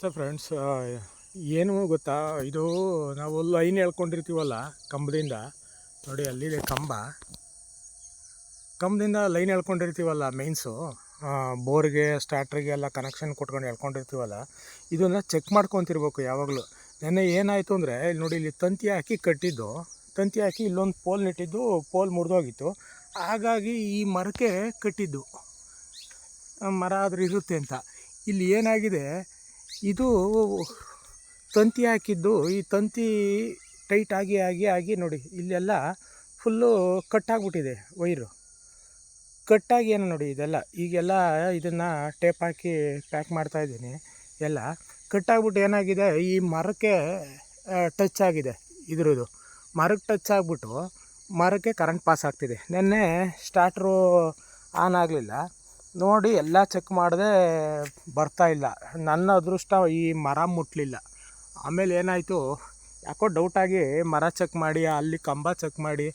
So friends ಏನು ಗೊತ್ತಾ? ಇದು ನಾವು ಲೈನ್ ಎಳ್ಕೊಂಡಿರ್ತೀವಲ್ಲ ಕಂಬದಿಂದ. ನೋಡಿ, ಅಲ್ಲಿದೆ ಕಂಬ. ಕಂಬದಿಂದ ಲೈನ್ ಎಳ್ಕೊಂಡಿರ್ತೀವಲ್ಲ ಮೈನ್ಸು ಬೋರ್ಗೆ ಸ್ಟಾರ್ಟ್ರಿಗೆ ಎಲ್ಲ ಕನೆಕ್ಷನ್ ಕೊಟ್ಕೊಂಡು ಎಳ್ಕೊಂಡಿರ್ತೀವಲ್ಲ ಇದನ್ನ ಚೆಕ್ ಮಾಡ್ಕೊತಿರ್ಬೇಕು ಯಾವಾಗಲೂ. ನೆನ್ನೆ ಏನಾಯಿತು ಅಂದರೆ, ಇಲ್ಲಿ ನೋಡಿ, ಇಲ್ಲಿ ತಂತಿ ಹಾಕಿ ಕಟ್ಟಿದ್ದು. ತಂತಿ ಹಾಕಿ ಇಲ್ಲೊಂದು ಪೋಲ್ ನೆಟ್ಟಿದ್ದು ಪೋಲ್ ಮುರಿದೋಗಿತ್ತು. ಹಾಗಾಗಿ ಈ ಮರಕ್ಕೆ ಕಟ್ಟಿದ್ದು. ಮರ ಆದ್ರೆ ಇರುತ್ತೆ ಅಂತ. ಇಲ್ಲಿ ಏನಾಗಿದೆ? ಇದು ತಂತಿ ಹಾಕಿದ್ದು, ಈ ತಂತಿ ಟೈಟ್ ಆಗಿ ಆಗಿ ಆಗಿ ನೋಡಿ, ಇಲ್ಲೆಲ್ಲ ಫುಲ್ಲು ಕಟ್ಟಾಗ್ಬಿಟ್ಟಿದೆ ವೈರು. ಕಟ್ಟಾಗಿ ಏನು ನೋಡಿ, ಇದೆಲ್ಲ, ಈಗೆಲ್ಲ ಇದನ್ನು ಟೇಪ್ ಹಾಕಿ ಪ್ಯಾಕ್ ಮಾಡ್ತಾ ಇದ್ದೀನಿ, ಎಲ್ಲ. ಕಟ್ಟಾಗ್ಬಿಟ್ಟು ಏನಾಗಿದೆ, ಈ ಮರಕ್ಕೆ ಟಚ್ ಆಗಿದೆ, ಇದ್ರದ್ದು. ಮರಕ್ಕೆ ಟಚ್ ಆಗಿಬಿಟ್ಟು ಮರಕ್ಕೆ ಕರೆಂಟ್ ಪಾಸ್ ಆಗ್ತಿದೆ. ನೆನ್ನೆ ಸ್ಟಾರ್ಟ್ರು ಆನ್ ಆಗಲಿಲ್ಲ. ನೋಡಿ ಎಲ್ಲ ಚೆಕ್ ಮಾಡಿದೆ ಬರ್ತಾ ಇಲ್ಲ. ನನ್ನ ಅದೃಷ್ಟ ಈ ಮರ ಮುಟ್ಟಲಿಲ್ಲ ಆಮೇಲೆ ಏನಾಯಿತು, ಯಾಕೋ ಡೌಟಾಗಿ ಮರ ಚೆಕ್ ಮಾಡಿ, ಅಲ್ಲಿ ಕಂಬ ಚೆಕ್ ಮಾಡಿ,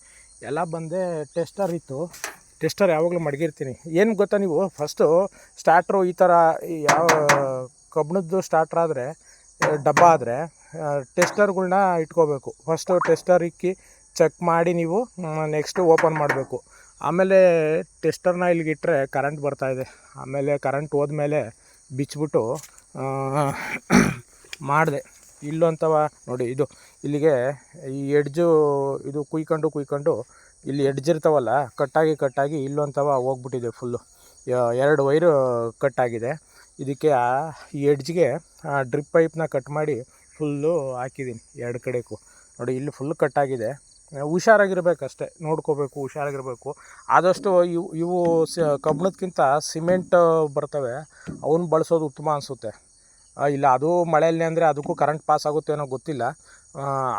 ಎಲ್ಲ ಬಂದೆ ಟೆಸ್ಟರ್ ಇತ್ತು. ಟೆಸ್ಟರ್ ಯಾವಾಗಲೂ ಮಡಗಿರ್ತೀನಿ. ಏನು ಗೊತ್ತಾ ನೀವು? ಫಸ್ಟು ಸ್ಟಾರ್ಟ್ರು ಈ ಥರ ಯಾವ ಕಬ್ಬಿಣದ್ದು ಸ್ಟಾರ್ಟ್ರ್ ಆದರೆ, ಡಬ್ಬ ಆದರೆ ಟೆಸ್ಟರ್ಗಳ್ನ ಇಟ್ಕೋಬೇಕು. ಫಸ್ಟು ಟೆಸ್ಟರ್ ಇಕ್ಕಿ ಚೆಕ್ ಮಾಡಿ ನೀವು ನೆಕ್ಸ್ಟು ಓಪನ್ ಮಾಡಬೇಕು. ಆಮೇಲೆ ಟೆಸ್ಟರ್ನ ಇಲ್ಲಿಗಿಟ್ಟರೆ ಕರೆಂಟ್ ಬರ್ತಾಯಿದೆ ಆಮೇಲೆ ಕರೆಂಟ್ ಹೋದ್ಮೇಲೆ ಬಿಚ್ಚಿಬಿಟ್ಟು ಮಾಡಿದೆ. ಇಲ್ಲೊಂಥವ ನೋಡಿ, ಇದು ಇಲ್ಲಿಗೆ ಈ ಎಡ್ಜು ಇದು ಕುಯ್ಕೊಂಡು ಕುಯ್ಕೊಂಡು ಇಲ್ಲಿ ಎಡ್ಜ್ ಇರ್ತಾವಲ್ಲ, ಕಟ್ಟಾಗಿ ಕಟ್ಟಾಗಿ ಇಲ್ಲೊಂಥವ ಹೋಗ್ಬಿಟ್ಟಿದೆ ಫುಲ್ಲು ಎರಡು ವೈರು ಕಟ್ಟಾಗಿದೆ. ಇದಕ್ಕೆ ಆ ಈ ಎಡ್ಜ್ಗೆ ಡ್ರಿಪ್ ಪೈಪ್ನ ಕಟ್ ಮಾಡಿ ಫುಲ್ಲು ಹಾಕಿದ್ದೀನಿ ಎರಡು ಕಡೆಗೂ. ನೋಡಿ, ಇಲ್ಲಿ ಫುಲ್ ಕಟ್ಟಾಗಿದೆ ಹುಷಾರಾಗಿರ್ಬೇಕಷ್ಟೇ, ನೋಡ್ಕೋಬೇಕು, ಹುಷಾರಾಗಿರಬೇಕು. ಆದಷ್ಟು ಇವು ಇವು ಸ ಕಬ್ಬಿಣಕ್ಕಿಂತ ಸಿಮೆಂಟ್ ಬರ್ತವೆ ಅವನ್ನ ಬಳಸೋದು ಉತ್ತಮ ಅನಿಸುತ್ತೆ. ಇಲ್ಲ, ಅದು ಮಳೆಯಲ್ಲಿ ಅಂದರೆ ಅದಕ್ಕೂ ಕರೆಂಟ್ ಪಾಸ್ ಆಗುತ್ತೆ ಅನ್ನೋ ಗೊತ್ತಿಲ್ಲ.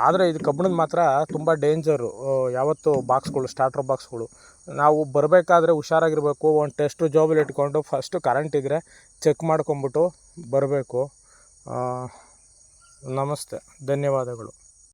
ಆದರೆ ಇದು ಕಬ್ಬಿಣದ ಮಾತ್ರ ತುಂಬ ಡೇಂಜರು ಯಾವತ್ತು ಬಾಕ್ಸ್ಗಳು ಸ್ಟಾರ್ಟರ್ ಬಾಕ್ಸ್ಗಳು ನಾವು ಬರಬೇಕಾದ್ರೆ ಹುಷಾರಾಗಿರಬೇಕು, ಒಂದು ಟೆಸ್ಟು ಜಾಬಲ್ಲಿ ಇಟ್ಕೊಂಡು ಫಸ್ಟು ಕರೆಂಟ್ ಇದ್ದರೆ ಚೆಕ್ ಮಾಡ್ಕೊಂಬಿಟ್ಟು ಬರಬೇಕು. ನಮಸ್ತೆ, ಧನ್ಯವಾದಗಳು.